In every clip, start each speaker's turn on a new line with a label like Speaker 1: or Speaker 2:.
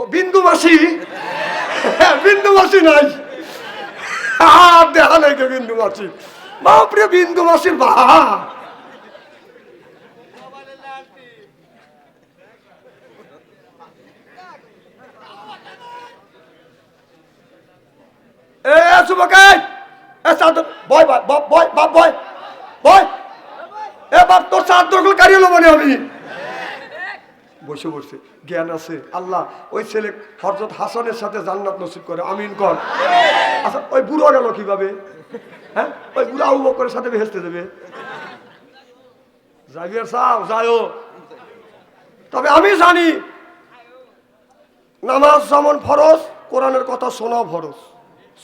Speaker 1: ও বিন্দু মাসি বিন্দু মাসি নাই। আর দেখা নাই কে বিন্দু মাসি বাপরে বিন্দু মাসির বা এ সুবকাই এ সাদ বয় বয় বয় বাপ বয় বয়। এ, বাপ, তোর দরগুলো কারিয়ে মনে আমি। বসে বসে। জ্ঞান আছে। আল্লাহ ওই ছেলে হরজত হাসানের সাথে জান্নাত নসিব করে। আমিন কর আচ্ছা ওই বুড়ো গেল কীভাবে? হ্যাঁ? ওই বুড়া আবু বকরের সাথে ভেসতে দেবে। যাবি সাহ সাও তবে আমি জানি, নামাজ যেমন ফরজ, কোরআনের কথা শোনাও ফরজ।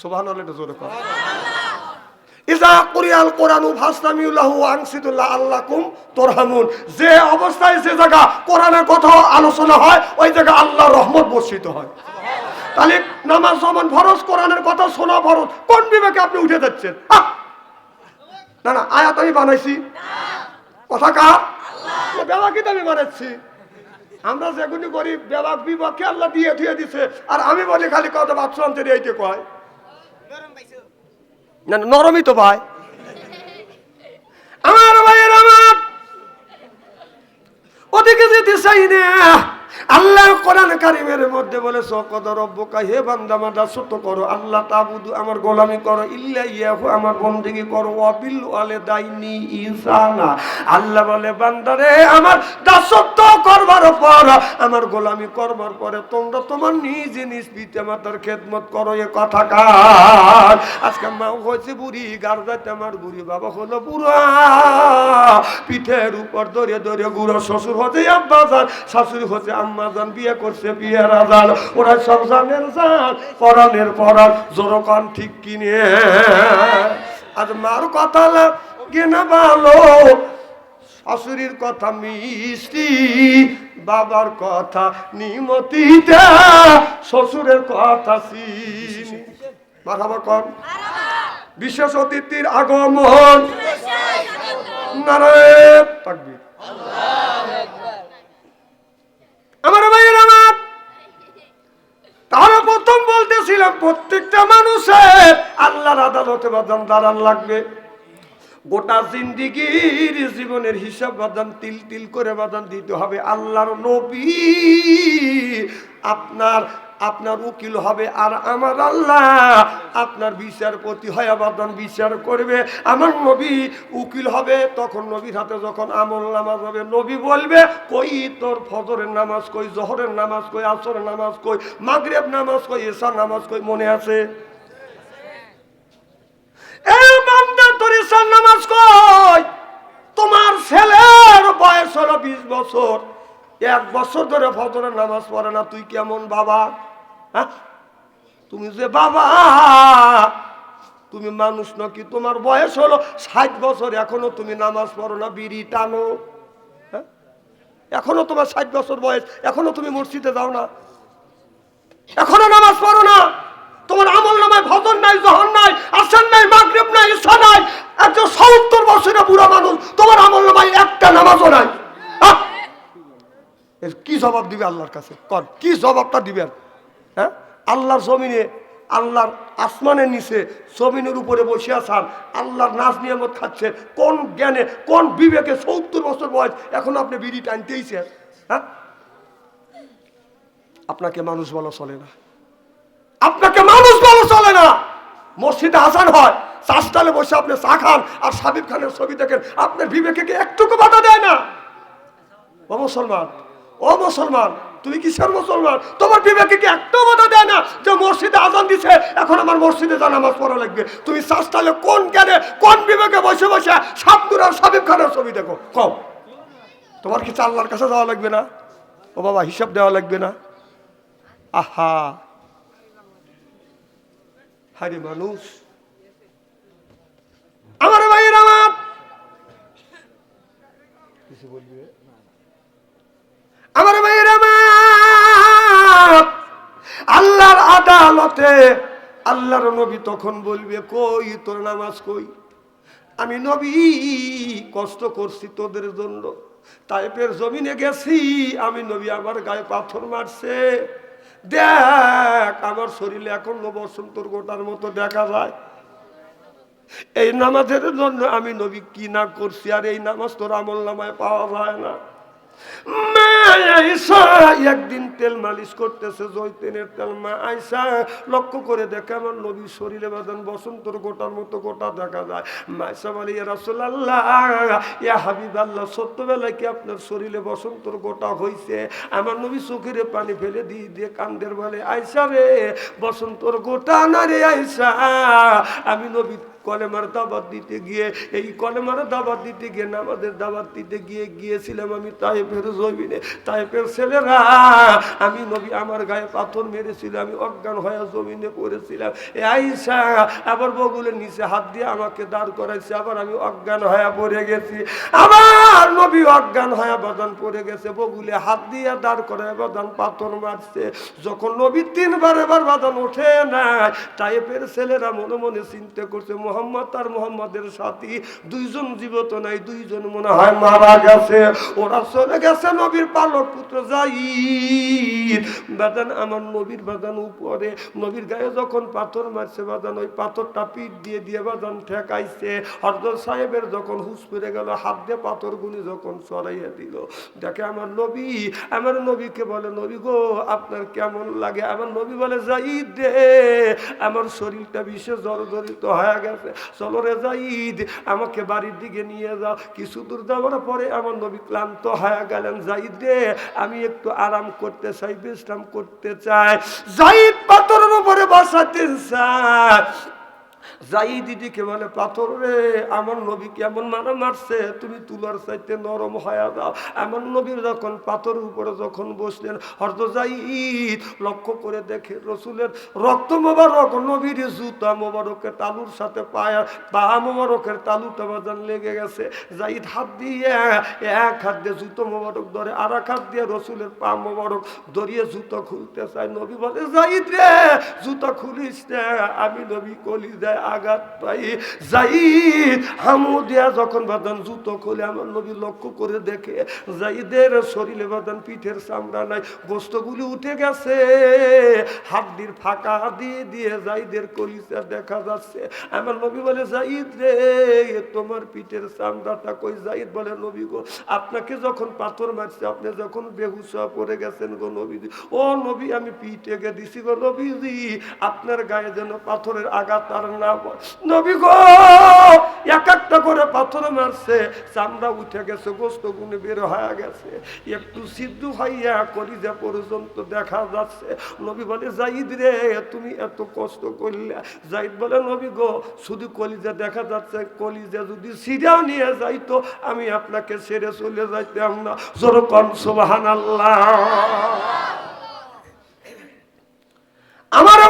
Speaker 1: সোভান জোরে কর। ইজা যে অবস্থায় যে জায়গা কোরআনের কথা আলোচনা হয়, ওই জায়গা আল্লাহর রহমত বর্ষিত হয়। তাহলে নামাজ যেমন ফরজ, কোরআনের কথা শোনা ফরজ, কোন বিবেকে আপনি উঠে যাচ্ছেন! না না, আয়াত আমি বানাইছি। কথা কার? বানাচ্ছি। আমরা আল্লাহ দিয়ে আর আমি বলি খালি কথা বাচ্চা এইটে কয়। না নরমই তো ভাই। আমার ভাইয়ের আমার ওদিকে যেতে চাই না। আল্লাহ কোরআন কারিমের মধ্যে বলে সকদ হে বান্দা মাদা সত্য করো। আল্লাহ তাবুদু, আমার গোলামি করো। ইল্লা ইয়াহু, আমার বন্দেগী করো। অবিল আলে দাইনি ইনসানা আল্লাহ বলে বান্দারে আমার দাসত্ব করবার পর, আমার গোলামি করবার পরে তোমরা তোমার নিজ নিজ পিতা মাতার খেদমত করো, এ কথা কার? আজকে মা হয়েছে বুড়ি, গার যাইতে আমার বুড়ি বাবা হলো বুড়া। পিঠের উপর ধরে ধরে গুড়ো, শ্বশুর হতে আব্বা যান শাশুড়ি হতে আম্মা যান বিয়ে করছে বিয়েরা যান ওরা জানের যান পরাণের পরাণ জোরকান ঠিক কিনে। আজ মার কথা না ভালো। শাশুড়ির কথা মিষ্টি, বাবার কথা নিমতিটা শ্বশুরের কথা চিনি কম। বিশেষ অতিথির আগমন। আমার ভাইয়ের আমার। তারা প্রথম বলতেছিলাম, প্রত্যেকটা মানুষের আল্লাহর আদালতে বাদান দাঁড়ান লাগবে। গোটা জিন্দিগির জীবনের হিসাব বাদান তিল তিল করে বাদান দিতে হবে আল্লাহর নবী। আপনার আপনার উকিল হবে আর আমার আল্লাহ। আপনার বিচারপতি হয় বাদান বিচার করবে। আমার নবী উকিল হবে, তখন নবীর হাতে যখন আমল নামাজ হবে, নবী বলবে, কই তোর ফজরের নামাজ কই, জহরের নামাজ কই, আসরের নামাজ কই মাগরেব নামাজ কই এসার নামাজ কই, মনে আছে এই বান্দা তোর ঈশার নামাজ কই? তোমার ছেলের বয়স হলো বিশ বছর। এক বছর ধরে ফজরের নামাজ পড়ে না, তুই কেমন বাবা? হ্যাঁ? তুমি যে বাবা, তুমি মানুষ নাকি? তোমার বয়স হলো ষাট বছর, এখনও তুমি নামাজ পড়ো না, বিড়ি টানো। হ্যাঁ? এখনও তোমার ষাট বছর বয়স, এখনও তুমি মসজিদে যাও না। এখনও নামাজ পড়ো না। তোমার আমল নামায়, ভজন নাই, জহর নাই আসন নাই, মাগরিব নাই, ঈশা নাই একজন সত্তর বছরের বুড়া মানুষ, তোমার আমল নামায় একটা নামাজও নাই। এর কি জবাব দিবে আল্লাহর কাছে? কর, কি জবাবটা দিবেন? হ্যাঁ? আল্লাহর জমিনে, আল্লাহর আসমানের নিচে, জমিনের উপরে বসে আসান আল্লাহর নাচ নিয়ামত খাচ্ছে কোন জ্ঞানে, কোন বিবেকে সত্তর বছর বয়স, এখন আপনি বিড়ি টানতেইছেন হ্যাঁ? আপনাকে মানুষ বলা চলে না। আপনাকে মানুষ বলা চলে না। মসজিদে হাসান হয় চাষটালে বসে আপনি চা খান আর সাবিব খানের ছবি দেখেন। আপনার বিবেকে কি একটুকু বাধা দেয় না? ও মুসলমান ও মুসলমান, তুমি কিসের মুসলমান? তোমার বিবেকে কি একটু বাধা দেয় না যে মসজিদে আজান দিছে, এখন আমার মসজিদে যা নামাজ পড়া লাগবে। তুমি চাষটালে কোন জ্ঞানে, কোন বিবেকে বসে বসে সাবদুর আর সাবিব খানের ছবি দেখো? কম তোমার কি আল্লাহর কাছে যাওয়া লাগবে না? ও বাবা, হিসাব দেওয়া লাগবে না? আহা। হারে মানুষ। আমার ভাইয়ের আমার। কিছু বলবি আমার ভাইয়ের আমার। আল্লাহর আদালতে আল্লাহর নবী তখন বলবে, কই, তোর নামাজ কই? আমি নবী, কষ্ট করছি তোদের জন্য। তাইপের জমিনে গেছি, আমি নবী আমার গায়ে পাথর মারছে। দেখ, আমার শরীরে এখন বসন্তর গোটার মতো দেখা যায়। এই নামাজের জন্য আমি নবী কি না করছি, আর এই নামাজ তোর আমল নামায় পাওয়া যায় না। একদিন তেল মালিশ করতেছে জৈতেনের তেল মা লক্ষ্য করে দেখে আমার শরীরে বসন্তর গোটার মতো গোটা দেখা যায়। মাইসা বলে, ইয়া রাসূলুল্লাহ, ইয়া হাবিবাল্লাহ, সত্যবেলায় কি আপনার শরীরে বসন্তর গোটা হইছে? আমার নবী চোখের পানি ফেলে দিয়ে দিয়ে কান্দের বলে আয়সা রে, বসন্তর গোটা না রে আয়সা আমি নবী কলেমার দাবাত দিতে গিয়ে, এই কলেমার দাবাত দিতে গিয়ে নামাজের দাবাত দিতে গিয়ে গিয়েছিলাম আমি তাইফের জমিনে। তাইফের ছেলেরা, আমি নবী আমার গায়ে পাথর মেরেছিল, আমি অজ্ঞান হয়ে জমিনে পড়েছিলাম। এ আইসা আবার বগুলের নিচে হাত দিয়ে আমাকে দাঁড় করাইছে, আবার আমি অজ্ঞান হয়ে পড়ে গেছি। আবার নবী অজ্ঞান হয়ে বাদান পড়ে গেছে, বগুলে হাত দিয়ে দাঁড় করায় বাদান পাথর মারছে। যখন নবী তিনবার এবার বাদান ওঠে না টাইপের ছেলেরা মনে মনে চিন্তা করছে মোহাম্মদ আর মোহাম্মদের সাথী। দুইজন জীবত নাই, দুইজন মনে হয় মারা গেছে। ওরা চলে গেছে নবীর পালক পুত্র যাই বাদান, আমার নবীর বাদান উপরে। নবীর গায়ে যখন পাথর মারছে, বাদান, ওই পাথরটা পিঠ দিয়ে দিয়ে বাদান ঠেকাইছে। হরদর সাহেবের যখন হুস পড়ে গেল, হাত দিয়ে পাথর গুনি যখন চড়াইয়া দিল, দেখে আমার নবী, আমার নবীকে বলে, নবী গো, আপনার কেমন লাগে? আমার নবী বলে যাই দে আমার শরীরটা বিশেষ জর্জরিত হয়ে গেছে। চলো রে যাইদ আমাকে বাড়ির দিকে নিয়ে যাও। কিছু দূর যাওয়ার পরে আমার নবী ক্লান্ত হয়ে গেলেন। জাইদ রে, আমি একটু আরাম করতে চাই, বিশ্রাম করতে চাই। জাইদ পাথরের উপরে বসাতে চায় যাই দিদিকে বলে, পাথর রে, আমার নবী কেমন মারা মারছে? তুমি তুলার চাইতে নরম হয়ে দাও আমার নবীর যখন পাথরের উপরে যখন বসলেন হরত যাই লক্ষ্য করে দেখে রসুলের রক্ত মোবারক, নবীর জুতা মোবারকের তালুর সাথে পায়া, পা মোবারকের তালুটা বাজান লেগে গেছে। যাইদ হাত দিয়ে, এক হাত দিয়ে জুতো মোবারক ধরে আর এক হাত দিয়ে রসুলের পা মোবারক ধরিয়ে জুতো খুলতে চায়। নবী বলে যাইদ রে, জুতো খুলিস রে আমি নবী কলি দেয় আঘাত পাই। জাইদ হামু দিয়া যখন বাদান জুতো খুলে আমার নবী লক্ষ্য করে দেখে জাইদের শরীরে বাদান পিঠের চামড়া নাই গোস্তগুলি উঠে গেছে। হাড্ডির ফাঁকা দিয়ে দিয়ে জাইদের কলিচা দেখা যাচ্ছে। আমার নবী বলে জাইদ রে তোমার পিঠের চামড়াটা কই? জাইদ বলে, নবী গো, আপনাকে যখন পাথর মারছে, আপনি যখন বেহুসা পড়ে গেছেন গো নবীজি, ও নবী, আমি পিঠে গে দিছি গো নবীজি। আপনার গায়ে যেন পাথরের আঘাত আর তুমি এত কষ্ট করলে। জাইদ বলে, নবী গো, শুধু কলিজা দেখা যাচ্ছে। কলিজা যদি সিরিয়াও নিয়ে যাইতো, আমি আপনাকে ছেড়ে চলে যাইতাম না। জোরকন সুবাহান আল্লাহ আমার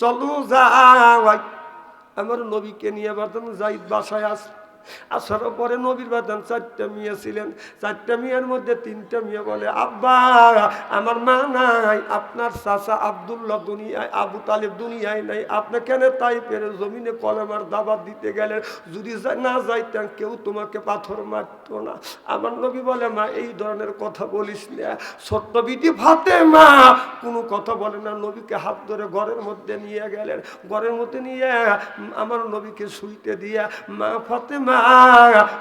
Speaker 1: চলো যাই আমার নবীকে নিয়ে বাসায় আস। আসার পরে নবীর বাদান চারটা মেয়ে ছিলেন। চারটা মেয়ের মধ্যে তিনটা মেয়ে বলে, আব্বা, আমার মা নাই, আপনার চাচা আবদুল্লাহ দুনিয়ায়, আবু তালেব দুনিয়ায় নাই। আপনি কেন তাই পেরে জমিনে কলেমার দাবাত দিতে গেলেন? যদি না যাইতেন, কেউ তোমাকে পাথর মারতো না। আমার নবী বলে, মা, এই ধরনের কথা বলিস না। ছোট্ট ফাতে মা কোনো কথা বলে না। নবীকে হাত ধরে ঘরের মধ্যে নিয়ে গেলেন। ঘরের মধ্যে নিয়ে, আমার নবীকে শুইতে দিয়ে, মা ফাতে মা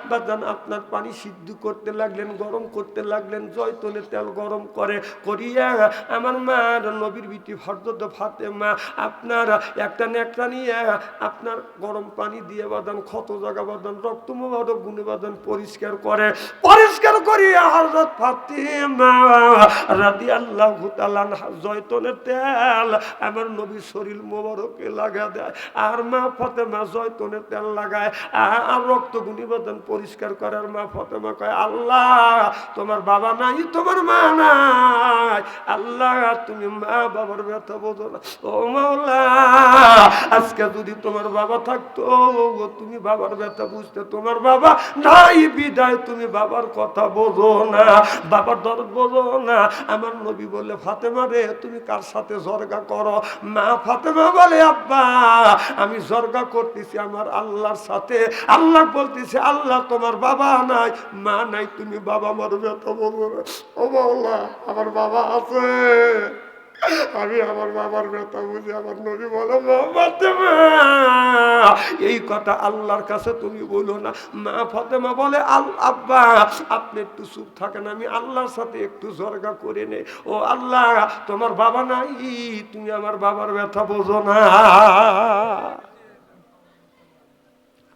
Speaker 1: বাদান আপনার পানি সিদ্ধ করতে লাগলেন, গরম করতে লাগলেন জয়তলে তেল গরম করে করিয়া আমার মা নবীর বিটি ফর্দত ফাতে মা আপনার একটা নেকটা নিয়ে আপনার গরম পানি দিয়ে বাদান ক্ষত জায়গা বাদান রক্ত মোবাদক গুণে বাদান পরিষ্কার করে, পরিষ্কার করিয়া হজরত ফাতিমা রাদি আল্লাহ জয়তনের তেল আমার নবীর শরীর মোবারকে লাগা দেয়, আর মা ফাতেমা জয়তনের তেল লাগায়, আর রক্ত গুণিবদন পরিষ্কার করার মা ফাতেমা কয়, আল্লাহ, তোমার বাবা নাই, তোমার মা নাই। আল্লাহ, তুমি মা বাবার ব্যথা বোঝো না। ও মাওলা, আজকে যদি তোমার বাবা থাকতো তুমি বাবার ব্যথা বুঝতে তোমার বাবা নাই, বিদায় তুমি বাবার কথা বোঝো না, বাবার দরদ বোঝো না। আমার নবী বলে ফাতেমা রে, তুমি কার সাথে জর্গা করো? মা ফাতেমা বলে, আব্বা, আমি জর্গা করতেছি আমার আল্লাহর সাথে। আল্লাহ বলতেছে, আল্লাহ তোমার বাবা নাই, মা নাই, তুমি বাবা আমার ব্যথা বলব ও বাবা আমার বাবা আছে। আমি আমার বাবার ব্যথা বুঝি আমার নবী বলো এই কথা আল্লাহর কাছে তুমি বলো না। মা ফাতেমা বলে, আল, আব্বা, আপনি একটু চুপ থাকেন, আমি আল্লাহর সাথে একটু জর্গা করে নে ও আল্লাহ, তোমার বাবা নাই, তুমি আমার বাবার ব্যথা বোঝো না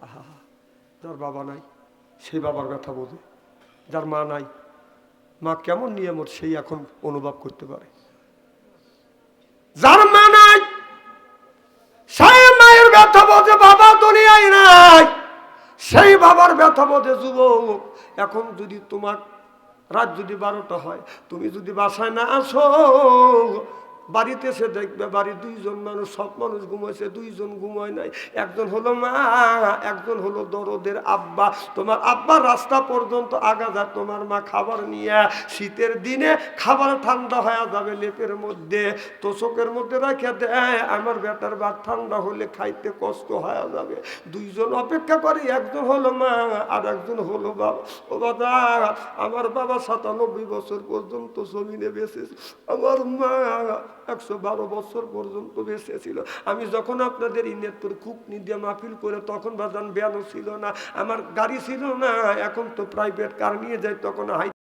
Speaker 1: আহা, যার বাবা নাই, সেই বাবার ব্যথা বোঝে। যার মা নাই, মা কেমন নিয়ামত সেই এখন অনুভব করতে পারে। যার মা নাই, সেই মায়ের ব্যথা বোঝে, বাবা দুনিয়ায় নাই। সেই বাবার ব্যথা বোঝে, যুবক, এখন যদি তোমার রাত যদি বারোটা হয়, তুমি যদি বাসায় না আসো বাড়িতে এসে দেখবে বাড়ির দুইজন মানুষ, সব মানুষ ঘুমাইছে, দুইজন ঘুমায় নাই। একজন হলো মা, একজন হলো দরদের আব্বা। তোমার আব্বা রাস্তা পর্যন্ত আগা যায়, তোমার মা খাবার নিয়ে শীতের দিনে খাবার ঠান্ডা হয়ে যাবে লেপের মধ্যে। তো চোখের মধ্যে রাখে দেয় আমার বেটার ভাত ঠান্ডা হলে খাইতে কষ্ট হয়ে যাবে। দুইজন অপেক্ষা করে, একজন হলো মা আর একজন হলো বাবা। ও বাবা, আমার বাবা সাতানব্বই বছর পর্যন্ত জমিনে বেঁচেছে আমার মা একশো বারো বছর পর্যন্ত বেঁচে ছিল। আমি যখন আপনাদের ইনেতপুর খুব দিয়ে মাহফিল করে তখন বাজান ব্যানও ছিল না, আমার গাড়ি ছিল না, এখন তো প্রাইভেট কার নিয়ে যায় তখন হাই